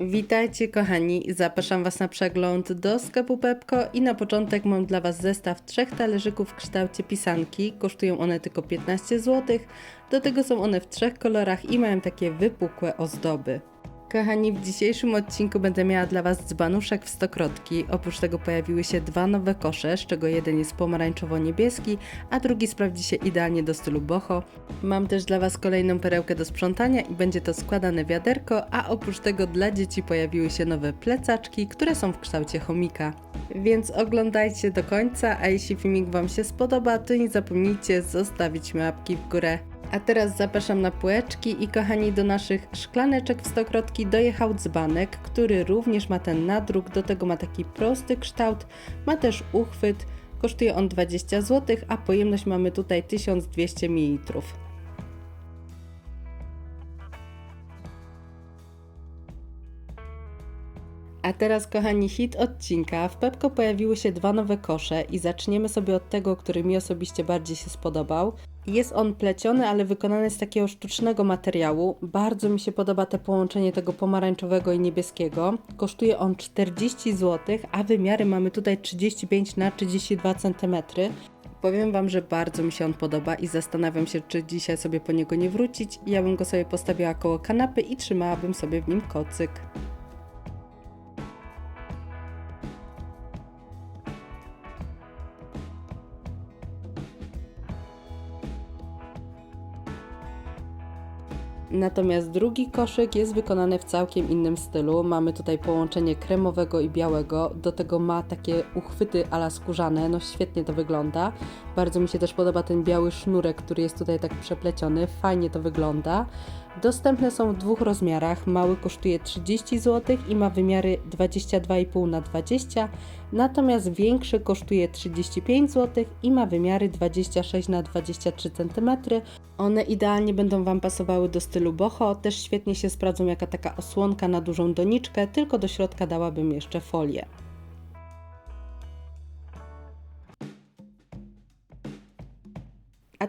Witajcie kochani, zapraszam Was na przegląd do sklepu Pepko i na początek mam dla Was zestaw trzech talerzyków w kształcie pisanki. Kosztują one tylko 15 zł, do tego są one w trzech kolorach i mają takie wypukłe ozdoby. Kochani, w dzisiejszym odcinku będę miała dla Was dzbanuszek w stokrotki. Oprócz tego pojawiły się dwa nowe kosze, z czego jeden jest pomarańczowo-niebieski, a drugi sprawdzi się idealnie do stylu boho. Mam też dla Was kolejną perełkę do sprzątania i będzie to składane wiaderko, a oprócz tego dla dzieci pojawiły się nowe plecaczki, które są w kształcie chomika. Więc oglądajcie do końca, a jeśli filmik Wam się spodoba, to nie zapomnijcie zostawić łapki w górę. A teraz zapraszam na półeczki i kochani do naszych szklaneczek w stokrotki dojechał dzbanek, który również ma ten nadruk, do tego ma taki prosty kształt, ma też uchwyt, kosztuje on 20 zł, a pojemność mamy tutaj 1200 ml. A teraz, kochani, hit odcinka. W Pepko pojawiły się dwa nowe kosze i zaczniemy sobie od tego, który mi osobiście bardziej się spodobał. Jest on pleciony, ale wykonany z takiego sztucznego materiału. Bardzo mi się podoba to połączenie tego pomarańczowego i niebieskiego. Kosztuje on 40 zł, a wymiary mamy tutaj 35 na 32 cm. Powiem Wam, że bardzo mi się on podoba i zastanawiam się, czy dzisiaj sobie po niego nie wrócić. Ja bym go sobie postawiła koło kanapy i trzymałabym sobie w nim kocyk. Natomiast drugi koszyk jest wykonany w całkiem innym stylu. Mamy tutaj połączenie kremowego i białego. Do tego ma takie uchwyty ala skórzane. No świetnie to wygląda. Bardzo mi się też podoba ten biały sznurek, który jest tutaj tak przepleciony. Fajnie to wygląda. Dostępne są w dwóch rozmiarach. Mały kosztuje 30 zł i ma wymiary 22,5 na 20, natomiast większy kosztuje 35 zł i ma wymiary 26 na 23 cm. One idealnie będą Wam pasowały do stylu boho, też świetnie się sprawdzą jaka taka osłonka na dużą doniczkę, tylko do środka dałabym jeszcze folię.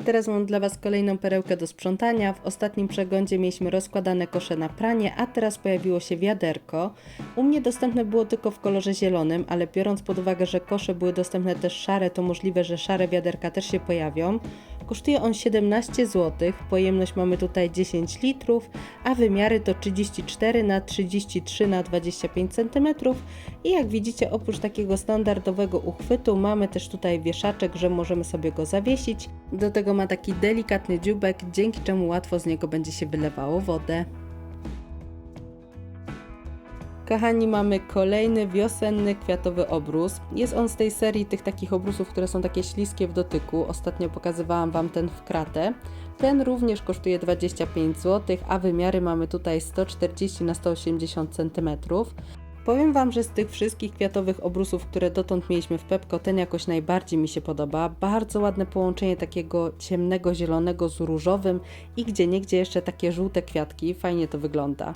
Teraz mam dla Was kolejną perełkę do sprzątania. W ostatnim przeglądzie mieliśmy rozkładane kosze na pranie, a teraz pojawiło się wiaderko. U mnie dostępne było tylko w kolorze zielonym, ale biorąc pod uwagę, że kosze były dostępne też szare, to możliwe, że szare wiaderka też się pojawią. Kosztuje on 17 zł, pojemność mamy tutaj 10 litrów, a wymiary to 34 na 33 na 25 cm. I jak widzicie, oprócz takiego standardowego uchwytu, mamy też tutaj wieszaczek, że możemy sobie go zawiesić. Do tego ma taki delikatny dziubek, dzięki czemu łatwo z niego będzie się wylewało wodę. Kochani, mamy kolejny wiosenny kwiatowy obrus. Jest on z tej serii tych takich obrusów, które są takie śliskie w dotyku. Ostatnio pokazywałam Wam ten w kratę. Ten również kosztuje 25 zł, a wymiary mamy tutaj 140 na 180 cm. Powiem Wam, że z tych wszystkich kwiatowych obrusów, które dotąd mieliśmy w Pepko, ten jakoś najbardziej mi się podoba. Bardzo ładne połączenie takiego ciemnego zielonego z różowym i gdzie niegdzie jeszcze takie żółte kwiatki. Fajnie to wygląda.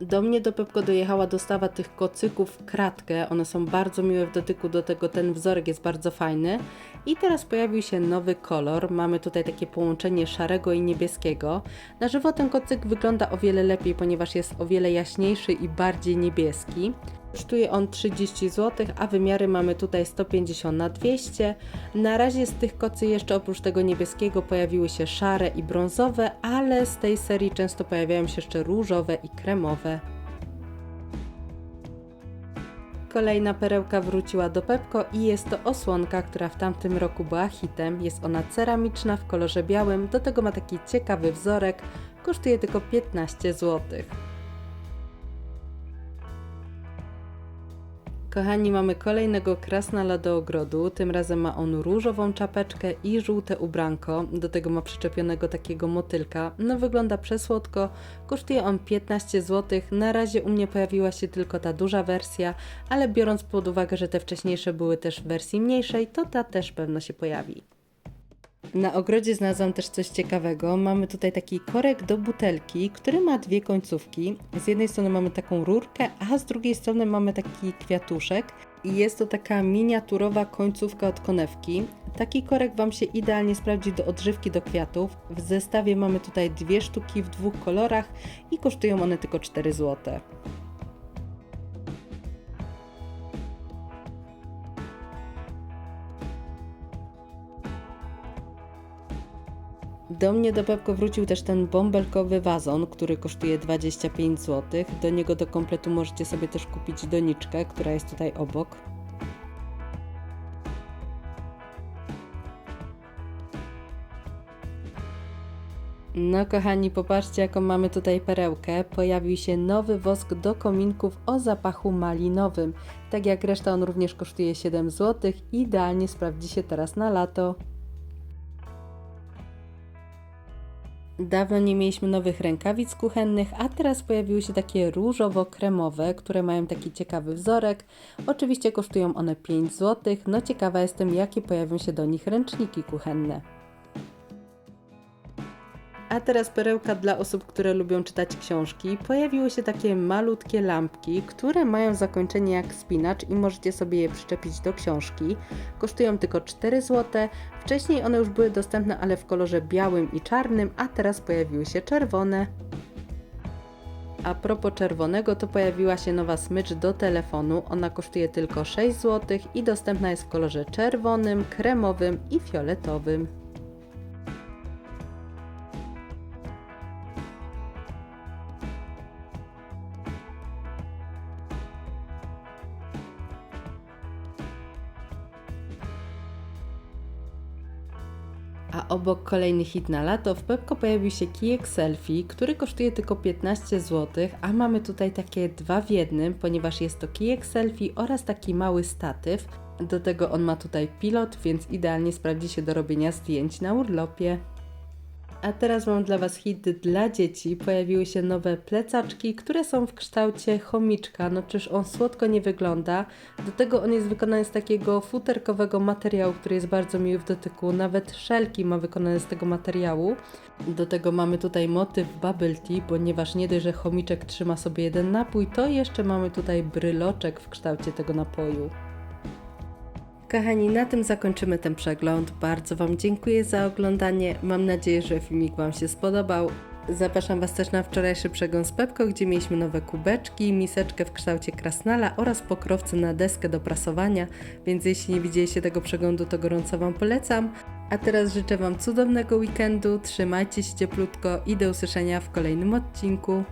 Do mnie do Pepko dojechała dostawa tych kocyków w kratkę. One są bardzo miłe w dotyku, do tego ten wzorek jest bardzo fajny. I teraz pojawił się nowy kolor. Mamy tutaj takie połączenie szarego i niebieskiego. Na żywo ten kocyk wygląda o wiele lepiej, ponieważ jest o wiele jaśniejszy i bardziej niebieski. Kosztuje on 30 zł, a wymiary mamy tutaj 150 na 200. Na razie z tych kocy jeszcze oprócz tego niebieskiego pojawiły się szare i brązowe, ale z tej serii często pojawiają się jeszcze różowe i kremowe. Kolejna perełka wróciła do Pepko i jest to osłonka, która w tamtym roku była hitem. Jest ona ceramiczna w kolorze białym, do tego ma taki ciekawy wzorek, kosztuje tylko 15 zł. Kochani, mamy kolejnego krasnala do ogrodu. Tym razem ma on różową czapeczkę i żółte ubranko. Do tego ma przyczepionego takiego motylka. No wygląda przesłodko. Kosztuje on 15 zł. Na razie u mnie pojawiła się tylko ta duża wersja, ale biorąc pod uwagę, że te wcześniejsze były też w wersji mniejszej, to ta też pewno się pojawi. Na ogrodzie znalazłam też coś ciekawego. Mamy tutaj taki korek do butelki, który ma dwie końcówki. Z jednej strony mamy taką rurkę, a z drugiej strony mamy taki kwiatuszek. I jest to taka miniaturowa końcówka od konewki. Taki korek Wam się idealnie sprawdzi do odżywki do kwiatów. W zestawie mamy tutaj dwie sztuki w dwóch kolorach i kosztują one tylko 4 zł. Do mnie do Pepko wrócił też ten bąbelkowy wazon, który kosztuje 25 zł. Do niego do kompletu możecie sobie też kupić doniczkę, która jest tutaj obok. No kochani, popatrzcie jaką mamy tutaj perełkę. Pojawił się nowy wosk do kominków o zapachu malinowym. Tak jak reszta on również kosztuje 7 zł. Idealnie sprawdzi się teraz na lato. Dawno nie mieliśmy nowych rękawic kuchennych, a teraz pojawiły się takie różowo-kremowe, które mają taki ciekawy wzorek. Oczywiście kosztują one 5 zł. No ciekawa jestem, jakie pojawią się do nich ręczniki kuchenne. A teraz perełka dla osób, które lubią czytać książki. Pojawiły się takie malutkie lampki, które mają zakończenie jak spinacz i możecie sobie je przyczepić do książki. Kosztują tylko 4 zł. Wcześniej one już były dostępne, ale w kolorze białym i czarnym, a teraz pojawiły się czerwone. A propos czerwonego, to pojawiła się nowa smycz do telefonu. Ona kosztuje tylko 6 zł i dostępna jest w kolorze czerwonym, kremowym i fioletowym. A obok kolejny hit na lato w Pepko pojawił się kijek selfie, który kosztuje tylko 15 zł, a mamy tutaj takie dwa w jednym, ponieważ jest to kijek selfie oraz taki mały statyw. Do tego on ma tutaj pilot, więc idealnie sprawdzi się do robienia zdjęć na urlopie. A teraz mam dla Was hit dla dzieci. Pojawiły się nowe plecaczki, które są w kształcie chomiczka. No czyż on słodko nie wygląda. Do tego on jest wykonany z takiego futerkowego materiału, który jest bardzo miły w dotyku. Nawet szelki ma wykonane z tego materiału. Do tego mamy tutaj motyw bubble tea, ponieważ nie dość, że chomiczek trzyma sobie jeden napój, to jeszcze mamy tutaj bryloczek w kształcie tego napoju. Kochani, na tym zakończymy ten przegląd. Bardzo Wam dziękuję za oglądanie. Mam nadzieję, że filmik Wam się spodobał. Zapraszam Was też na wczorajszy przegląd z Pepko, gdzie mieliśmy nowe kubeczki, miseczkę w kształcie krasnala oraz pokrowce na deskę do prasowania, więc jeśli nie widzieliście tego przeglądu, to gorąco Wam polecam. A teraz życzę Wam cudownego weekendu, trzymajcie się cieplutko i do usłyszenia w kolejnym odcinku.